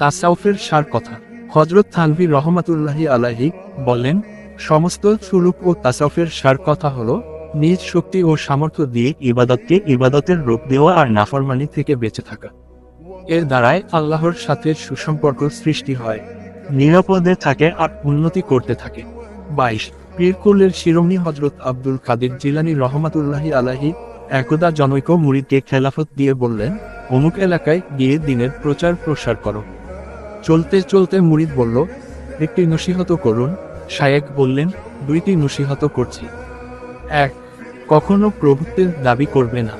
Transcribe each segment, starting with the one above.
তাসাউফের সার কথা। হজরত থানভি রহমাতুল্লাহি আলাহি বলেন, সমস্ত সুরূপ ও তাসাউফের সার কথা হলো, নিজ শক্তি ও সামর্থ্য দিয়ে ইবাদতকে ইবাদতের রূপ দেওয়া আর নাফরমানি থেকে বেঁচে থাকা। এর দ্বারাই আল্লাহর সাথে সুসম্পর্ক সৃষ্টি হয়, নিরাপদে থাকে আর উন্নতি করতে থাকে। বাইশ, পীরকুলের শিরোমণি হজরত আব্দুল কাদের জিলানি রহমাতুল্লাহি আলাহি একদা জনৈক মুরিদকে খেলাফত দিয়ে বললেন, অমুক এলাকায় গিয়ে দিনের প্রচার প্রসার করো। চলতে চলতে মুরিদ বলল, একটি নসিহত করুন। শায়েক বললেন, দুইটি নসিহত করছি। এক, কখনো প্রভুত্বের দাবি করবে না।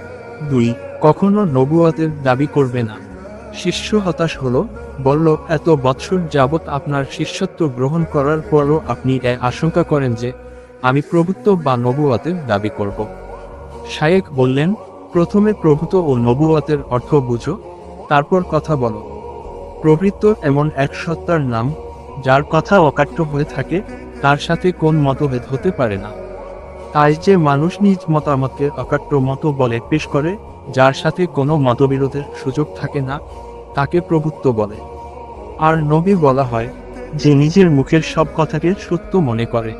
দুই, কখনো নবুয়াতের দাবি করবে না। শিষ্য হতাশ হলো, বলল, এত বৎসর যাবৎ আপনার শিষ্যত্ব গ্রহণ করার পরও আপনি এ আশঙ্কা করেন যে আমি প্রভুত্ব বা নবুয়াতের দাবি করব। শায়েক বললেন, প্রথমে প্রভুত্ব ও নবুয়াতের অর্থ বুঝো, তারপর কথা বলো। প্রভৃত্ব এমন এক সত্তার নাম, যার কথা অকাট্য হয়ে থাকে, তার সাথে কোন মতভেদ হতে পারে না। তাই যে মানুষ নিজ মতামতকে অকাট্য মত বলে পেশ করে, যার সাথে কোনো মতবিরোধের সুযোগ থাকে না, তাকে প্রভুত্ব বলে। আর নবী বলা হয়, যে নিজের মুখের সব কথাকে সত্য মনে করে।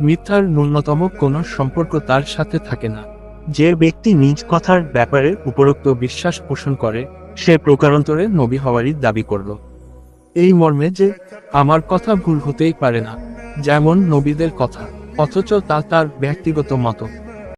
মিথ্যার ন্যূনতম কোনো সম্পর্ক তার সাথে থাকে না। যে ব্যক্তি নিজ কথার ব্যাপারে উপরোক্ত বিশ্বাস পোষণ করে সে প্রকারান্তরে নবী হওয়ারই দাবি করল। এই মর্মে যে আমার কথা ভুল হতেই পারে না, যেমন নবীদের কথা, অথচ তা তার ব্যক্তিগত মত।